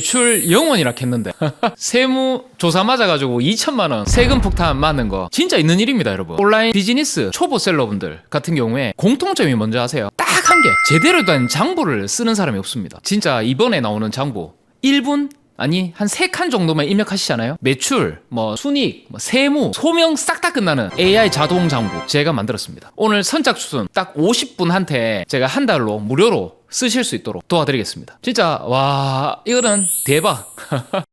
매출 0원이라 했는데. 세무 조사 맞아가지고 2천만 원 세금 폭탄 맞는 거 진짜 있는 일입니다 여러분. 온라인 비즈니스 초보 셀러분들 같은 경우에 공통점이 뭔지 아세요? 딱 한 개. 제대로 된 장부를 쓰는 사람이 없습니다. 진짜 이번에 나오는 장부. 1분 아니 한 세 칸 정도만 입력하시잖아요. 매출 뭐 순이익 뭐 세무 소명 싹 다 끝나는 AI 자동 장부 제가 만들었습니다. 오늘 선착순 딱 50분한테 제가 한 달로 무료로 쓰실 수 있도록 도와드리겠습니다. 진짜 와 이거는 대박.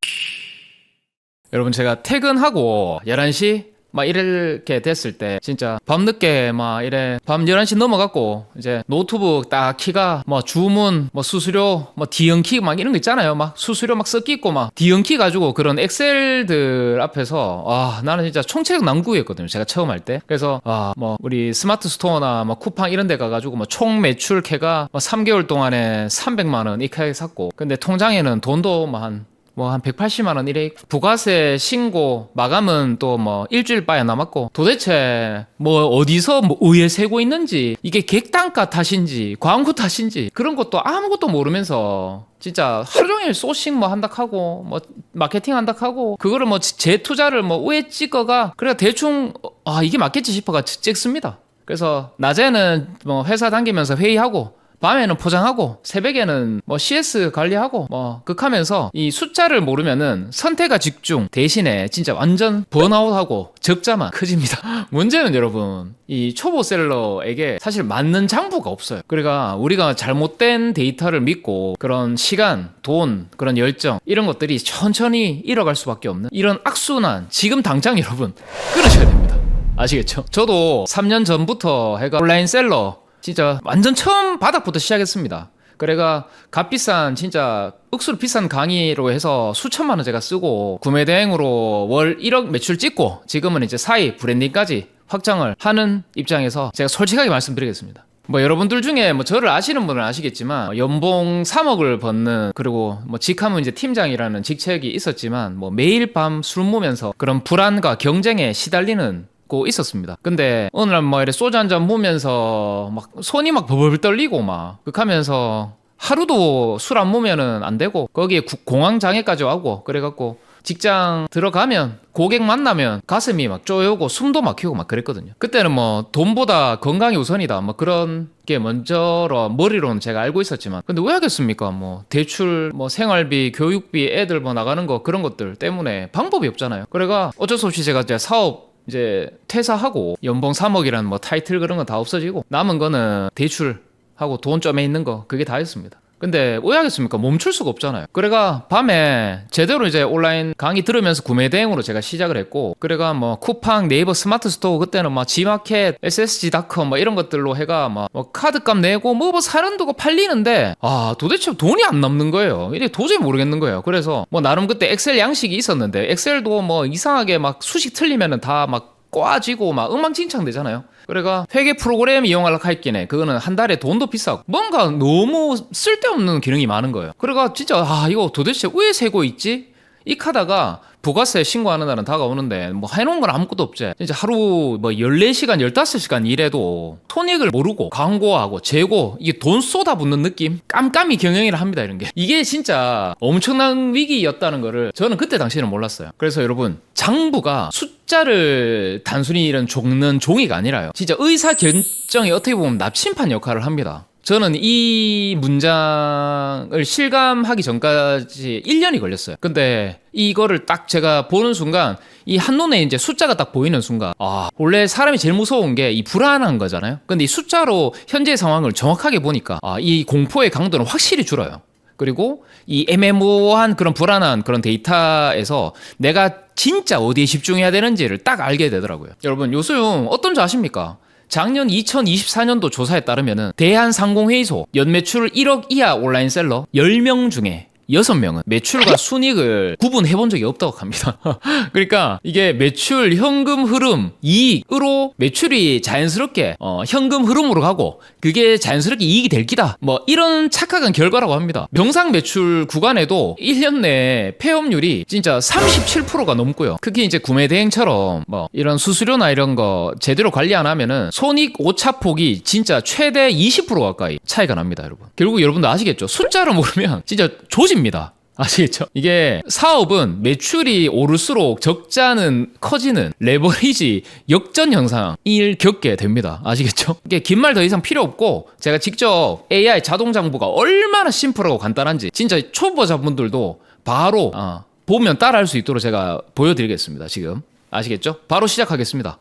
여러분 제가 퇴근하고 11시 막 이렇게 됐을 때 진짜 밤늦게 막 이래 밤 11시 넘어갔고 이제 노트북 딱 키가 뭐 주문 뭐 수수료 뭐 D연키 막 이런 거 있잖아요. 막 수수료 막 섞이고 막 D연키 가지고 그런 엑셀들 앞에서 와 나는 진짜 총체적 난국이었거든요 제가 처음 할 때. 그래서 아 뭐 우리 스마트 스토어나 뭐 쿠팡 이런 데 가가지고 뭐 총 매출 캐가 뭐 3개월 동안에 300만 원 이렇게 샀고. 근데 통장에는 돈도 뭐한 뭐 한 180만 원 이래 부가세 신고 마감은 또 뭐 일주일 빠야 남았고 도대체 뭐 어디서 뭐 의에 세고 있는지 이게 객단가 탓인지 광고 탓인지 그런 것도 아무것도 모르면서 진짜 하루 종일 소싱 뭐 한다 하고 뭐 마케팅 한다 하고 그거를 뭐제 투자를 뭐 우에 찍어가 그래 대충 아 이게 맞겠지 싶어가 찍습니다. 그래서 낮에는 뭐 회사 다니면서 회의하고 밤에는 포장하고 새벽에는 뭐 CS 관리하고 뭐 극하면서 이 숫자를 모르면은 선택과 집중 대신에 진짜 완전 번아웃하고 적자만 커집니다. 문제는 여러분 이 초보 셀러에게 사실 맞는 장부가 없어요. 그러니까 우리가 잘못된 데이터를 믿고 그런 시간, 돈, 그런 열정 이런 것들이 천천히 잃어갈 수밖에 없는 이런 악순환 지금 당장 여러분 끊으셔야 됩니다. 아시겠죠? 저도 3년 전부터 해가 온라인 셀러 진짜 완전 처음 바닥부터 시작했습니다. 그래가 값비싼 진짜 억수로 비싼 강의로 해서 수천만 원 제가 쓰고 구매 대행으로 월 1억 매출 찍고 지금은 이제 사이 브랜딩까지 확장을 하는 입장에서 제가 솔직하게 말씀드리겠습니다. 뭐 여러분들 중에 뭐 저를 아시는 분은 아시겠지만 연봉 3억을 받는 그리고 뭐 직함은 이제 팀장이라는 직책이 있었지만 뭐 매일 밤 술 먹으면서 그런 불안과 경쟁에 시달리는 고 있었습니다. 근데 날뭐 이래 소주 한 잔 보면서 막 손이 막 버벌 떨리고 막 그하면서 하루도 술 안 먹으면은 안 되고 거기에 구- 공황 장애까지 와고 그래갖고 직장 들어가면 고객 만나면 가슴이 막 쪼여오고 숨도 막히고 막 그랬거든요. 그때는 뭐 돈보다 건강이 우선이다 뭐 그런 게 먼저로 머리로는 제가 알고 있었지만 근데 왜 하겠습니까? 뭐 대출 뭐 생활비 교육비 애들 뭐 나가는 거 그런 것들 때문에 방법이 없잖아요. 그래가 어쩔 수 없이 제가 이제 사업 이제 퇴사하고 연봉 3억이라는 뭐 타이틀 그런 거다 없어지고 남은 거는 대출 하고 돈 점에 있는 거 그게 다였습니다. 근데 왜 하겠습니까? 멈출 수가 없잖아요. 그래가 밤에 제대로 이제 온라인 강의 들으면서 구매 대행으로 제가 시작을 했고, 그래가 뭐 쿠팡, 네이버 스마트 스토어 그때는 막 지마켓, ssg.com 뭐 이런 것들로 해가 막 뭐 카드값 내고 뭐 뭐 사는 두고 팔리는데 아 도대체 돈이 안 남는 거예요. 이게 도저히 모르겠는 거예요. 그래서 뭐 나름 그때 엑셀 양식이 있었는데 엑셀도 뭐 이상하게 막 수식 틀리면은 다막 꽈지고 막 엉망진창 되잖아요. 그래가 회계 프로그램 이용하려고 했기에 그거는 한 달에 돈도 비싸고 뭔가 너무 쓸데없는 기능이 많은 거예요. 그래가 진짜 아 이거 도대체 왜 세고 있지? 이 카다가 부가세 신고하는 날은 다가오는데 뭐 해놓은 건 아무것도 없지. 진짜 하루 뭐 14시간, 15시간 일해도 손익을 모르고 광고하고 재고 이게 돈 쏟아붓는 느낌? 깜깜이 경영이라 합니다 이런 게. 이게 진짜 엄청난 위기였다는 거를 저는 그때 당시에는 몰랐어요. 그래서 여러분 장부가 숫 자를 단순히 이런 적는 종이가 아니라요. 진짜 의사 결정이 어떻게 보면 납심판 역할을 합니다. 저는 이 문장을 실감하기 전까지 1년이 걸렸어요. 근데 이거를 딱 제가 보는 순간 이 한눈에 이제 숫자가 딱 보이는 순간 아, 원래 사람이 제일 무서운 게 이 불안한 거잖아요. 근데 이 숫자로 현재 상황을 정확하게 보니까 아, 이 공포의 강도는 확실히 줄어요. 그리고 이 애매모호한 그런 불안한 그런 데이터에서 내가 진짜 어디에 집중해야 되는지를 딱 알게 되더라고요. 여러분, 요즘 어떤 줄 아십니까? 작년 2024년도 조사에 따르면은 대한상공회의소 연매출 1억 이하 온라인 셀러 10명 중에 6명은 매출과 순익을 구분해 본 적이 없다고 합니다. 그러니까 이게 매출, 현금 흐름, 이익으로 매출이 자연스럽게 어, 현금 흐름으로 가고 그게 자연스럽게 이익이 될 기다. 뭐 이런 착각한 결과라고 합니다. 명상 매출 구간에도 1년 내 폐업률이 진짜 37%가 넘고요. 특히 이제 구매 대행처럼 뭐 이런 수수료나 이런 거 제대로 관리 안 하면은 손익 오차폭이 진짜 최대 20% 가까이 차이가 납니다, 여러분. 결국 여러분도 아시겠죠? 숫자를 모르면 진짜 조 집니다. 아시겠죠? 이게 사업은 매출이 오를수록 적자는 커지는 레버리지 역전 현상을 겪게 됩니다. 아시겠죠? 이게 긴 말 더 이상 필요 없고 제가 직접 AI 자동 장부가 얼마나 심플하고 간단한지 진짜 초보자분들도 바로 아, 보면 따라할 수 있도록 제가 보여드리겠습니다. 지금 아시겠죠? 바로 시작하겠습니다.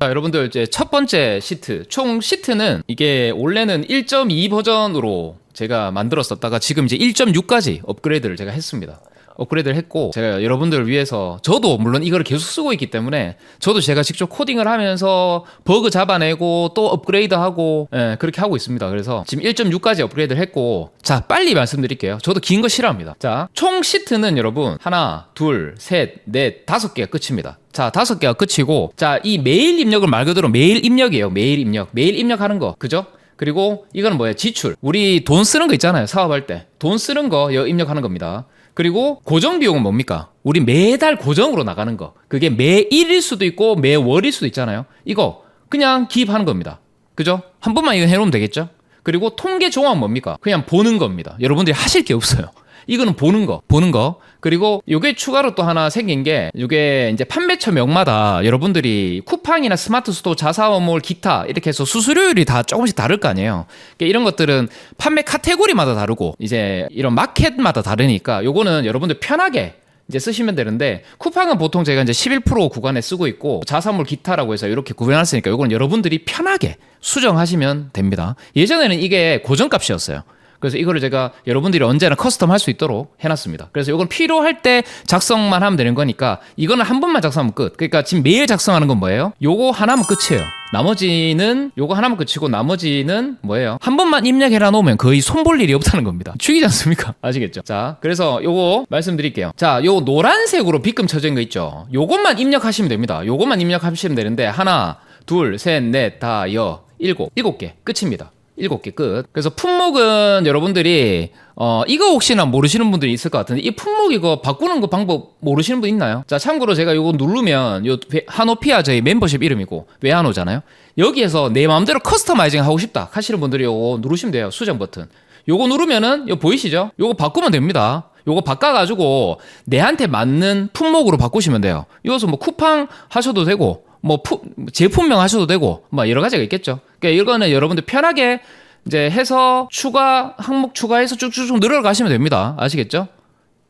자, 여러분들 이제 첫 번째 시트 총 시트는 이게 원래는 1.2 버전으로 제가 만들었었다가 지금 이제 1.6까지 업그레이드를 제가 했습니다. 업그레이드를 했고 제가 여러분들을 위해서 저도 물론 이걸 계속 쓰고 있기 때문에 저도 제가 직접 코딩을 하면서 버그 잡아내고 또 업그레이드하고 예, 그렇게 하고 있습니다. 그래서 지금 1.6까지 업그레이드를 했고 자 빨리 말씀드릴게요. 저도 긴 거 싫어합니다. 자 총 시트는 여러분 하나 둘셋넷 다섯 개가 끝입니다. 자, 다섯 개가 끝이고, 자, 이 메일 입력을 말 그대로 메일 입력이에요. 메일 입력. 메일 입력하는 거. 그죠? 그리고 이거는 뭐예요? 지출. 우리 돈 쓰는 거 있잖아요. 사업할 때. 돈 쓰는 거 여- 입력하는 겁니다. 그리고 고정 비용은 뭡니까? 우리 매달 고정으로 나가는 거. 그게 매일일 수도 있고 매월일 수도 있잖아요. 이거 그냥 기입하는 겁니다. 그죠? 한 번만 이거 해놓으면 되겠죠? 그리고 통계 종합 뭡니까? 그냥 보는 겁니다. 여러분들이 하실 게 없어요. 이거는 보는 거, 보는 거. 그리고 요게 추가로 또 하나 생긴 게 요게 이제 판매처 명마다 여러분들이 쿠팡이나 스마트 스토어, 자사몰, 기타 이렇게 해서 수수료율이 다 조금씩 다를 거 아니에요. 그러니까 이런 것들은 판매 카테고리마다 다르고 이제 이런 마켓마다 다르니까 요거는 여러분들 편하게 이제 쓰시면 되는데 쿠팡은 보통 제가 이제 11% 구간에 쓰고 있고 자사몰 기타라고 해서 이렇게 구분했으니까 요거는 여러분들이 편하게 수정하시면 됩니다. 예전에는 이게 고정값이었어요. 그래서 이거를 제가 여러분들이 언제나 커스텀 할 수 있도록 해놨습니다. 그래서 이건 필요할 때 작성만 하면 되는 거니까 이거는 한 번만 작성하면 끝. 그러니까 지금 매일 작성하는 건 뭐예요? 요거 하나면 끝이에요. 나머지는 요거 하나면 끝이고 나머지는 뭐예요? 한 번만 입력해라 놓으면 거의 손볼 일이 없다는 겁니다. 죽이지 않습니까? 아시겠죠? 자, 그래서 요거 말씀드릴게요. 자, 요 노란색으로 빗금 쳐진 거 있죠? 요것만 입력하시면 됩니다. 요것만 입력하시면 되는데 하나, 둘, 셋, 넷, 다, 여, 일곱, 일곱 개 끝입니다. 일곱 개 끝. 그래서 품목은 여러분들이 어 이거 혹시나 모르시는 분들이 있을 것 같은데 이 품목 이거 바꾸는 거 방법 모르시는 분 있나요? 자 참고로 제가 이거 누르면 요 회- 하노피아 저희 멤버십 이름이고 외하노잖아요. 여기에서 내 마음대로 커스터마이징 하고 싶다 하시는 분들이 요거 누르시면 돼요 수정 버튼. 요거 누르면은 요 보이시죠? 요거 바꾸면 됩니다. 요거 바꿔가지고 내한테 맞는 품목으로 바꾸시면 돼요. 이것은 뭐 쿠팡 하셔도 되고 뭐 푸- 제품명 하셔도 되고 뭐 여러 가지가 있겠죠. 그러니까 이거는 여러분들 편하게 이제 해서 추가 항목 추가해서 쭉쭉쭉 늘어가시면 됩니다. 아시겠죠?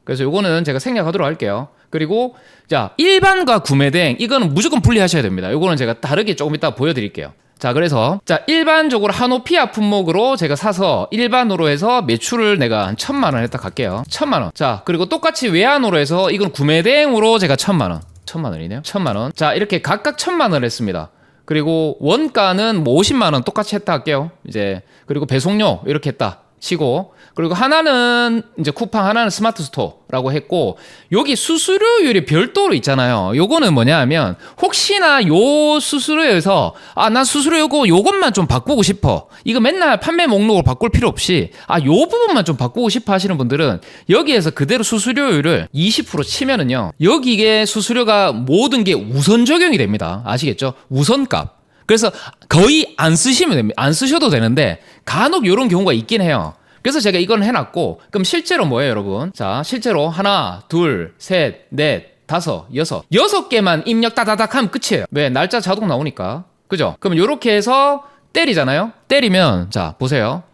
그래서 요거는 제가 생략하도록 할게요. 그리고 자 일반과 구매 대행 이거는 무조건 분리하셔야 됩니다. 요거는 제가 다르게 조금 이따 보여드릴게요. 자 그래서 자 일반적으로 하노피아 품목으로 제가 사서 일반으로 해서 매출을 내가 한 천만 원 했다 갈게요. 천만 원. 자 그리고 똑같이 외환으로 해서 이건 구매 대행으로 제가 천만 원. 천만 원이네요. 천만 원. 자 이렇게 각각 천만 원을 했습니다. 그리고 원가는 뭐 50만 원 똑같이 했다 할게요. 이제 그리고 배송료 이렇게 했다 치고 그리고 하나는 이제 쿠팡 하나는 스마트 스토어라고 했고 여기 수수료율이 별도로 있잖아요. 요거는 뭐냐면 혹시나 요 수수료에서 아 난 수수료 요거 요것만 좀 바꾸고 싶어. 이거 맨날 판매 목록을 바꿀 필요 없이 아 요 부분만 좀 바꾸고 싶어 하시는 분들은 여기에서 그대로 수수료율을 20% 치면은요. 여기에 수수료가 모든 게 우선 적용이 됩니다. 아시겠죠? 우선값. 그래서 거의 안 쓰시면 됩니다. 안 쓰셔도 되는데 간혹 이런 경우가 있긴 해요. 그래서 제가 이건 해놨고 그럼 실제로 뭐예요, 여러분? 자, 실제로 하나, 둘, 셋, 넷, 다섯, 여섯, 여섯 개만 입력 따다닥 하면 끝이에요. 왜? 날짜 자동 나오니까. 그죠? 그럼 이렇게 해서 때리잖아요. 때리면 자 보세요.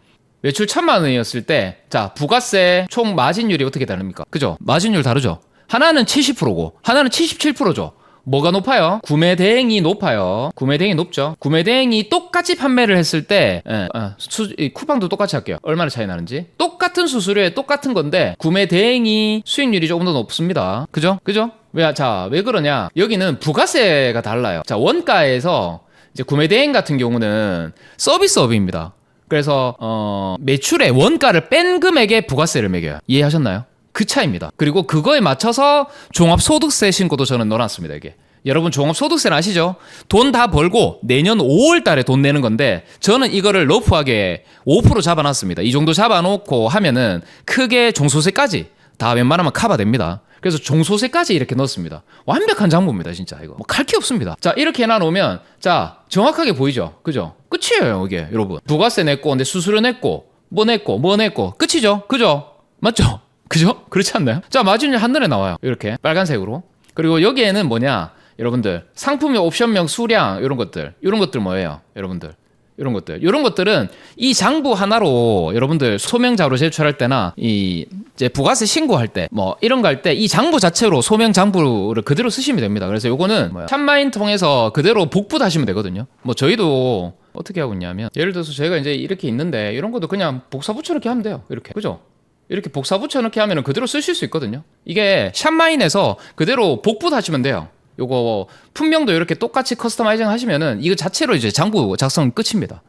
매출 천만 원이었을 때, 자, 부가세 총 마진율이 어떻게 다릅니까? 그죠? 마진율 다르죠? 하나는 70%고, 하나는 77%죠. 뭐가 높아요? 구매 대행이 높아요. 구매 대행이 높죠. 구매 대행이 똑같이 판매를 했을 때, 예, 어, 수, 이 쿠팡도 똑같이 할게요. 얼마나 차이 나는지. 똑같은 수수료에 똑같은 건데, 구매 대행이 수익률이 조금 더 높습니다. 그죠? 그죠? 왜, 자, 왜 그러냐? 여기는 부가세가 달라요. 자, 원가에서 이제 구매 대행 같은 경우는 서비스업입니다. 그래서 어, 매출의 원가를 뺀 금액에 부가세를 매겨요. 이해하셨나요? 그 차이입니다. 그리고 그거에 맞춰서 종합소득세 신고도 저는 넣어놨습니다. 이게 여러분 종합소득세는 아시죠? 돈 다 벌고 내년 5월 달에 돈 내는 건데 저는 이거를 러프하게 5% 잡아놨습니다. 이 정도 잡아놓고 하면은 크게 종소세까지 다 웬만하면 커버됩니다. 그래서 종소세까지 이렇게 넣었습니다. 완벽한 장부입니다, 진짜 이거. 뭐 갈게 없습니다. 자 이렇게 해놔놓으면 자 정확하게 보이죠, 그죠? 끝이에요, 이게 여러분. 부가세 냈고, 근데 수수료 냈고, 뭐 냈고 뭐 냈고 끝이죠. 그죠? 맞죠? 그죠? 그렇지 않나요? 자 마진율 한눈에 나와요. 이렇게 빨간색으로. 그리고 여기에는 뭐냐? 여러분들 상품명, 옵션명, 수량 이런 것들 이런 것들 뭐예요? 여러분들 이런 것들 이런 것들은 이 장부 하나로 여러분들 소명자로 제출할 때나 이 이제 부가세 신고할 때 뭐 이런 거 할 때 이 장부 자체로 소명 장부를 그대로 쓰시면 됩니다. 그래서 요거는 샵마인 통해서 그대로 복붙하시면 되거든요. 뭐 저희도 어떻게 하고 있냐면 예를 들어서 저희가 이제 이렇게 있는데 이런 것도 그냥 복사 붙여넣기 하면 돼요. 이렇게 그죠? 이렇게 복사 붙여넣기 하면 그대로 쓰실 수 있거든요. 이게 샵마인에서 그대로 복붙 하시면 돼요. 요거 품명도 이렇게 똑같이 커스터마이징 하시면은 이거 자체로 이제 장부 작성 끝입니다.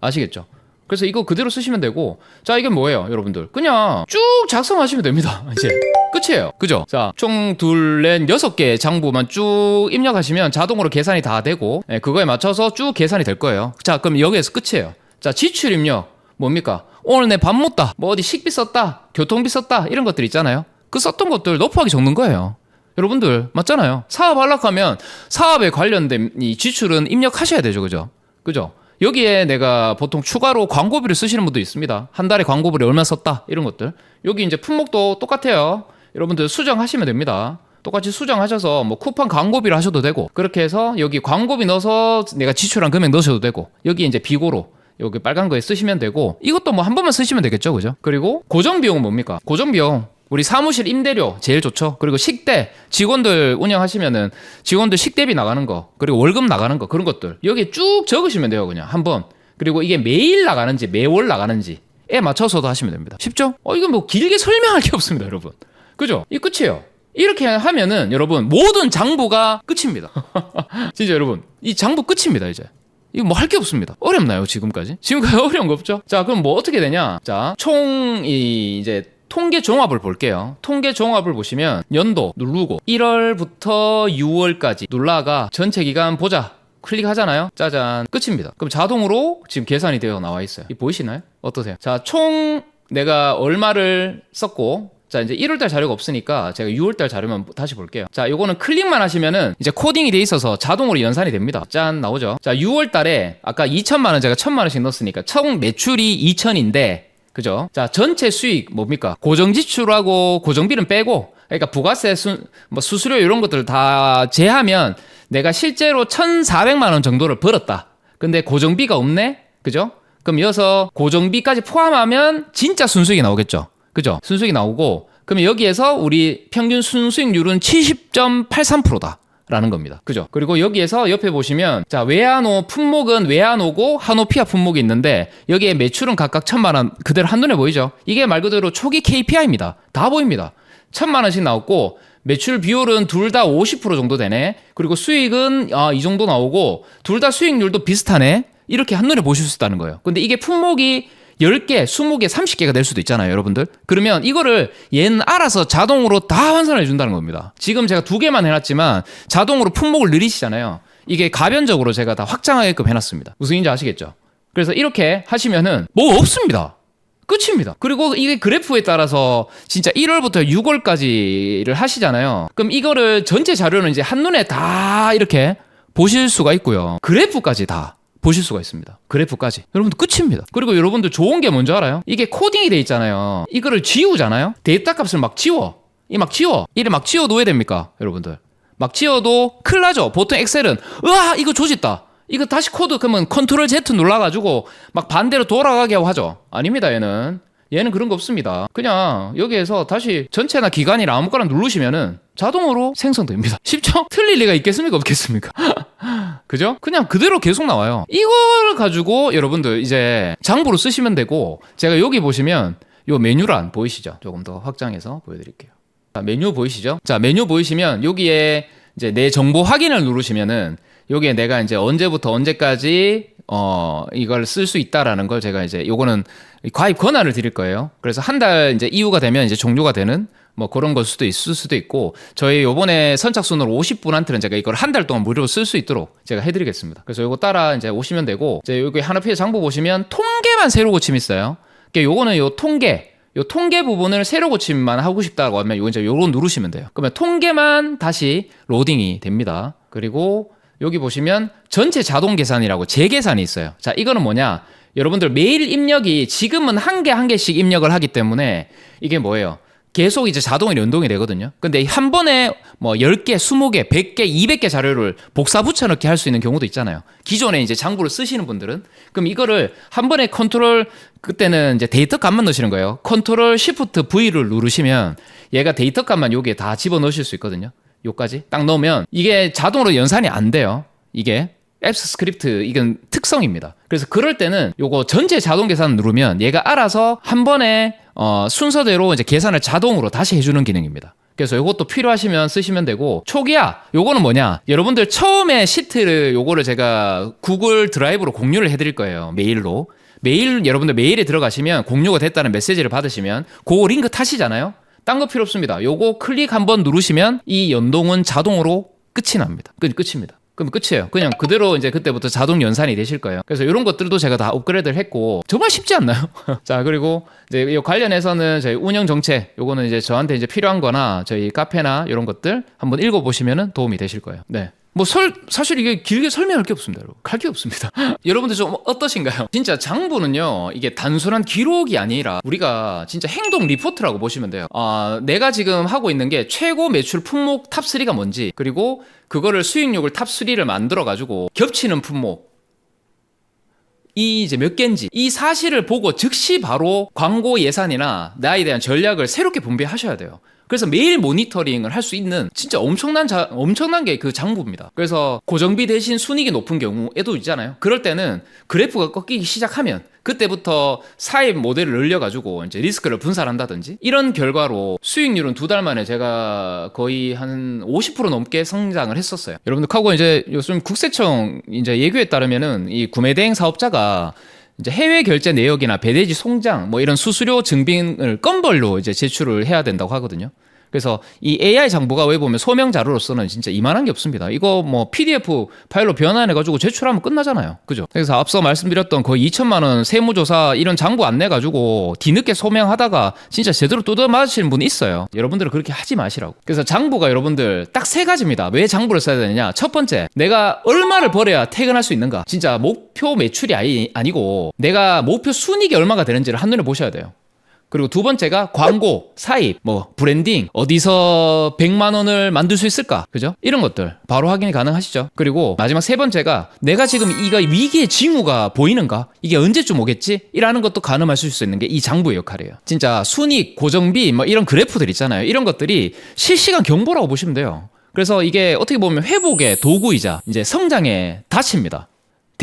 아시겠죠? 그래서 이거 그대로 쓰시면 되고 자 이게 뭐예요 여러분들 그냥 쭉 작성하시면 됩니다 이제 끝이에요 그죠 자총 둘 넷 여섯 개 장부만 쭉 입력하시면 자동으로 계산이 다 되고 예, 그거에 맞춰서 쭉 계산이 될 거예요 자 그럼 여기에서 끝이에요 자 지출 입력 뭡니까 오늘 내 밥 먹다 뭐 어디 식비 썼다 교통비 썼다 이런 것들 있잖아요 그 썼던 것들 너프하게 적는 거예요 여러분들 맞잖아요 사업 하려고 하면 사업에 관련된 이 지출은 입력하셔야 되죠 그죠 그죠 여기에 내가 보통 추가로 광고비를 쓰시는 분도 있습니다. 한 달에 광고비를 얼마 썼다 이런 것들. 여기 이제 품목도 똑같아요. 여러분들 수정하시면 됩니다. 똑같이 수정하셔서 뭐 쿠팡 광고비를 하셔도 되고 그렇게 해서 여기 광고비 넣어서 내가 지출한 금액 넣으셔도 되고 여기 이제 비고로 여기 빨간 거에 쓰시면 되고 이것도 뭐 한 번만 쓰시면 되겠죠 그죠 그리고 고정 비용은 뭡니까 고정 비용 우리 사무실 임대료 제일 좋죠. 그리고 식대 직원들 운영하시면은 직원들 식대비 나가는 거 그리고 월급 나가는 거 그런 것들 여기 쭉 적으시면 돼요 그냥 한번 그리고 이게 매일 나가는지 매월 나가는지에 맞춰서도 하시면 됩니다. 쉽죠? 어 이건 뭐 길게 설명할 게 없습니다, 여러분. 그죠? 이 끝이에요. 이렇게 하면은 여러분 모든 장부가 끝입니다. 진짜 여러분 이 장부 끝입니다 이제. 이거 뭐 할 게 없습니다. 어렵나요 지금까지? 지금까지 어려운 거 없죠? 자 그럼 뭐 어떻게 되냐? 자 총이 이제 통계 종합을 볼게요. 통계 종합을 보시면 연도 누르고 1월부터 6월까지 눌러가 전체 기간 보자. 클릭하잖아요. 짜잔. 끝입니다. 그럼 자동으로 지금 계산이 되어 나와 있어요. 이 보이시나요? 어떠세요? 자, 총 내가 얼마를 썼고 자, 이제 1월달 자료가 없으니까 제가 6월달 자료만 다시 볼게요. 자, 요거는 클릭만 하시면은 이제 코딩이 돼 있어서 자동으로 연산이 됩니다. 짠, 나오죠. 자, 6월달에 아까 2천만원 제가 1천만원씩 넣었으니까 총 매출이 2천인데 그죠? 자, 전체 수익 뭡니까? 고정 지출하고 고정비는 빼고 그러니까 부가세 수, 뭐 수수료 이런 것들 다 제하면 내가 실제로 1,400만 원 정도를 벌었다. 근데 고정비가 없네. 그죠? 그럼 이어서 고정비까지 포함하면 진짜 순수익이 나오겠죠. 그죠? 순수익이 나오고 그럼 여기에서 우리 평균 순수익률은 70.83%다. 라는 겁니다. 그죠? 그리고 여기에서 옆에 보시면 자 외환호 품목은 외환호고 한호피아 품목이 있는데 여기에 매출은 각각 천만 원 그대로 한눈에 보이죠? 이게 말 그대로 초기 KPI입니다. 다 보입니다. 천만 원씩 나왔고 매출 비율은 둘 다 50% 정도 되네. 그리고 수익은 아, 이 정도 나오고 둘 다 수익률도 비슷하네. 이렇게 한눈에 보실 수 있다는 거예요. 근데 이게 품목이 10개, 20개, 30개가 될 수도 있잖아요, 여러분들. 그러면 이거를 얘는 알아서 자동으로 다 환산해 준다는 겁니다. 지금 제가 두 개만 해놨지만 자동으로 품목을 늘리시잖아요. 이게 가변적으로 제가 다 확장하게끔 해놨습니다. 무슨 인지 아시겠죠? 그래서 이렇게 하시면은 뭐 없습니다. 끝입니다. 그리고 이게 그래프에 따라서 진짜 1월부터 6월까지를 하시잖아요. 그럼 이거를 전체 자료는 이제 한눈에 다 이렇게 보실 수가 있고요. 그래프까지 다 보실 수가 있습니다. 그래프까지. 여러분들 끝입니다. 그리고 여러분들 좋은 게 뭔지 알아요? 이게 코딩이 돼 있잖아요. 이거를 지우잖아요. 데이터 값을 막 지워. 이 막 지워. 이래 막 지워 놓아야 됩니까? 여러분들. 막 지워도 큰일 나죠. 보통 엑셀은 으아 이거 조짓다. 이거 다시 코드 그러면 컨트롤 Z 눌러가지고 막 반대로 돌아가게 하죠. 아닙니다 얘는. 얘는 그런 거 없습니다. 그냥 여기에서 다시 전체나 기간이나 아무거나 누르시면은 자동으로 생성됩니다. 쉽죠? 틀릴 리가 있겠습니까? 없겠습니까? 그죠? 그냥 그대로 계속 나와요. 이걸 가지고 여러분들 이제 장부로 쓰시면 되고 제가 여기 보시면 요 메뉴란 보이시죠? 조금 더 확장해서 보여드릴게요. 자, 메뉴 보이시죠? 자, 메뉴 보이시면 여기에 이제 내 정보 확인을 누르시면은 여기에 내가 이제 언제부터 언제까지 어 이걸 쓸 수 있다라는 걸 제가 이제 요거는 가입 권한을 드릴 거예요. 그래서 한 달 이제 이후가 되면 이제 종료가 되는 뭐 그런 걸 수도 있을 수도 있고 저희 요번에 선착순으로 50분한테는 제가 이걸 한 달 동안 무료로 쓸 수 있도록 제가 해드리겠습니다. 그래서 요거 따라 이제 오시면 되고 이제 여기 하나피의 장부 보시면 통계만 새로 고침 있어요. 그러니까 요거는 요 통계 요 통계 부분을 새로 고침만 하고 싶다고 하면 요 이제 요거 누르시면 돼요. 그러면 통계만 다시 로딩이 됩니다. 그리고 여기 보시면 전체 자동 계산이라고 재계산이 있어요. 자, 이거는 뭐냐? 여러분들 매일 입력이 지금은 한 개한 개씩 입력을 하기 때문에 이게 뭐예요? 계속 이제 자동으로 연동이 되거든요. 근데 한 번에 뭐 10개, 20개, 100개, 200개 자료를 복사 붙여넣기 할 수 있는 경우도 있잖아요. 기존에 이제 장부를 쓰시는 분들은 그럼 이거를 한 번에 컨트롤 그때는 이제 데이터 값만 넣으시는 거예요. 컨트롤 시프트 V를 누르시면 얘가 데이터 값만 여기에 다 집어 넣으실 수 있거든요. 요까지 딱 넣으면 이게 자동으로 연산이 안 돼요. 이게 앱스 스크립트 이건 특성입니다. 그래서 그럴 때는 요거 전체 자동 계산 누르면 얘가 알아서 한 번에 어, 순서대로 이제 계산을 자동으로 다시 해주는 기능입니다. 그래서 요것도 필요하시면 쓰시면 되고 초기화 요거는 뭐냐? 여러분들 처음에 시트를 요거를 제가 구글 드라이브로 공유를 해드릴 거예요 메일로. 메일 여러분들 메일에 들어가시면 공유가 됐다는 메시지를 받으시면 그 링크 타시잖아요? 딴 거 필요 없습니다. 요거 클릭 한번 누르시면 이 연동은 자동으로 끝이 납니다. 끝, 끝입니다 그럼 끝이에요. 그냥 그대로 이제 그때부터 자동 연산이 되실 거예요. 그래서 이런 것들도 제가 다 업그레이드를 했고 정말 쉽지 않나요? 자 그리고 이제 이 관련해서는 저희 운영 정책 요거는 이제 저한테 이제 필요한 거나 저희 카페나 이런 것들 한번 읽어보시면 도움이 되실 거예요. 네. 뭐 설, 사실 이게 길게 설명할 게 없습니다, 여러분. 할게 없습니다. 여러분들 좀 어떠신가요? 진짜 장부는요, 이게 단순한 기록이 아니라 우리가 진짜 행동 리포트라고 보시면 돼요. 아, 내가 지금 하고 있는 게 최고 매출 품목 탑3가 뭔지, 그리고 그거를 수익률을 탑3를 만들어가지고 겹치는 품목, 이 이제 몇 개인지 이 사실을 보고 즉시 바로 광고 예산이나 나에 대한 전략을 새롭게 분배하셔야 돼요. 그래서 매일 모니터링을 할 수 있는 진짜 엄청난 자, 엄청난 게 그 장부입니다. 그래서 고정비 대신 순익이 높은 경우에도 있잖아요. 그럴 때는 그래프가 꺾이기 시작하면 그때부터 사입 모델을 늘려가지고 이제 리스크를 분산한다든지 이런 결과로 수익률은 두 달 만에 제가 거의 한 50% 넘게 성장을 했었어요. 여러분들 하고 이제 요즘 국세청 이제 예규에 따르면은 이 구매 대행 사업자가 이제 해외 결제 내역이나 배대지 송장 뭐 이런 수수료 증빙을 건벌로 이제 제출을 해야 된다고 하거든요. 그래서 이 AI 장부가 왜 보면 소명 자료로서는 진짜 이만한 게 없습니다. 이거 뭐 PDF 파일로 변환해 가지고 제출하면 끝나잖아요. 그죠? 그래서 앞서 말씀드렸던 거의 2천만 원 세무조사 이런 장부 안 내 가지고 뒤늦게 소명하다가 진짜 제대로 뜯어 맞으시는 분이 있어요. 여러분들은 그렇게 하지 마시라고. 그래서 장부가 여러분들 딱 세 가지입니다. 왜 장부를 써야 되느냐? 첫 번째, 내가 얼마를 벌어야 퇴근할 수 있는가? 진짜 목표 매출이 아니, 아니고 내가 목표 순익이 얼마가 되는지를 한눈에 보셔야 돼요. 그리고 두 번째가 광고, 사입, 뭐 브랜딩, 어디서 100만 원을 만들 수 있을까? 그죠? 이런 것들 바로 확인이 가능하시죠. 그리고 마지막 세 번째가 내가 지금 이가 위기의 징후가 보이는가? 이게 언제쯤 오겠지? 이라는 것도 가늠하실 수 있는 게 이 장부의 역할이에요. 진짜 순익, 고정비 뭐 이런 그래프들 있잖아요. 이런 것들이 실시간 경보라고 보시면 돼요. 그래서 이게 어떻게 보면 회복의 도구이자 이제 성장의 닫입니다.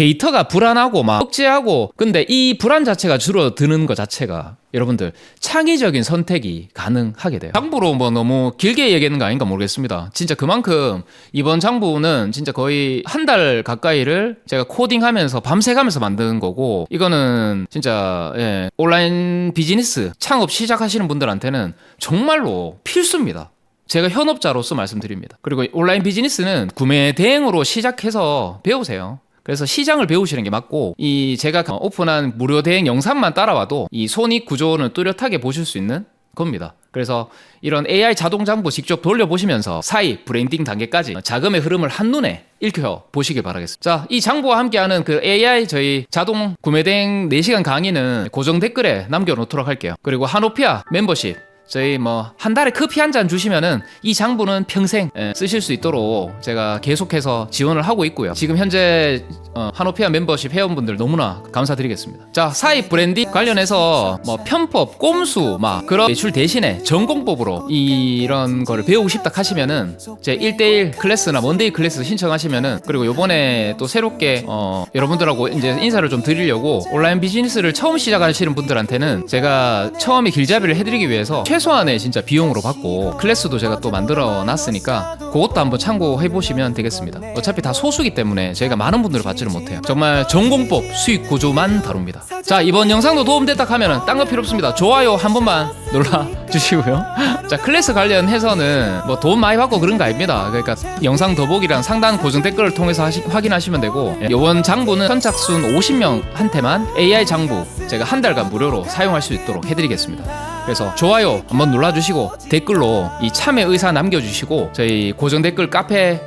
데이터가 불안하고 막 억제하고 근데 이 불안 자체가 줄어드는 것 자체가 여러분들 창의적인 선택이 가능하게 돼요. 장부로 뭐 너무 길게 얘기하는 거 아닌가 모르겠습니다. 진짜 그만큼 이번 장부는 진짜 거의 한 달 가까이를 제가 코딩하면서 밤새가면서 만든 거고 이거는 진짜 예, 온라인 비즈니스 창업 시작하시는 분들한테는 정말로 필수입니다. 제가 현업자로서 말씀드립니다. 그리고 온라인 비즈니스는 구매 대행으로 시작해서 배우세요. 그래서 시장을 배우시는 게 맞고 이 제가 오픈한 무료 대행 영상만 따라와도 이 손익 구조는 뚜렷하게 보실 수 있는 겁니다. 그래서 이런 AI 자동 장부 직접 돌려보시면서 사이 브랜딩 단계까지 자금의 흐름을 한눈에 읽혀 보시길 바라겠습니다. 자, 이 장부와 함께하는 그 AI 저희 자동 구매 대행 4시간 강의는 고정 댓글에 남겨놓도록 할게요. 그리고 하노피아 멤버십 저희 뭐 한 달에 커피 한 잔 주시면은 이 장부는 평생 예, 쓰실 수 있도록 제가 계속해서 지원을 하고 있고요. 지금 현재 어, 한오피아 멤버십 회원분들 너무나 감사드리겠습니다. 자, 사입 브랜딩 관련해서 뭐 편법, 꼼수 막 그런 매출 대신에 전공법으로 이런 거를 배우고 싶다 하시면은 제 1대1 클래스나 원데이 클래스 신청하시면은 그리고 요번에 또 새롭게 어, 여러분들하고 이제 인사를 좀 드리려고 온라인 비즈니스를 처음 시작하시는 분들한테는 제가 처음에 길잡이를 해드리기 위해서 최 소한의 진짜 비용으로 받고 클래스도 제가 또 만들어 놨으니까 그것도 한번 참고해 보시면 되겠습니다. 어차피 다 소수기 때문에 저희가 많은 분들을 받지를 못해요. 정말 전공법 수익 구조만 다룹니다. 자 이번 영상도 도움됐다 하면은 딴 거 필요 없습니다. 좋아요 한 번만 눌러 주시고요. 자 클래스 관련해서는 뭐 돈 많이 받고 그런 거 아닙니다. 그러니까 영상 더보기랑 상단 고정 댓글을 통해서 하시, 확인하시면 되고 예, 요번 장부는 선착순 50명한테만 AI 장부 제가 한 달간 무료로 사용할 수 있도록 해드리겠습니다. 그래서 좋아요 한번 눌러주시고 댓글로 이 참여 의사 남겨주시고 저희 고정 댓글 카페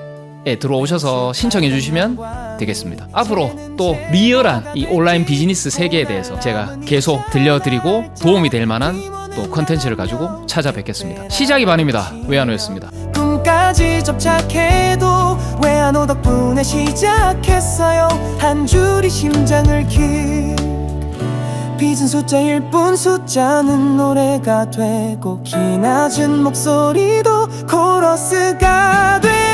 에 들어오셔서 신청해 주시면 되겠습니다. 앞으로 또 리얼한 이 온라인 비즈니스 세계에 대해서 제가 계속 들려드리고 도움이 될 만한 또 컨텐츠를 가지고 찾아뵙겠습니다. 시작이 반입니다. 외환우였습니다. 꿈까지 접착해도 왜안오 덕분에 시작했어요 한 줄이 심장을 길 빚은 숫자일 뿐 숫자는 노래가 되고 기 낮은 목소리도 코러스가 돼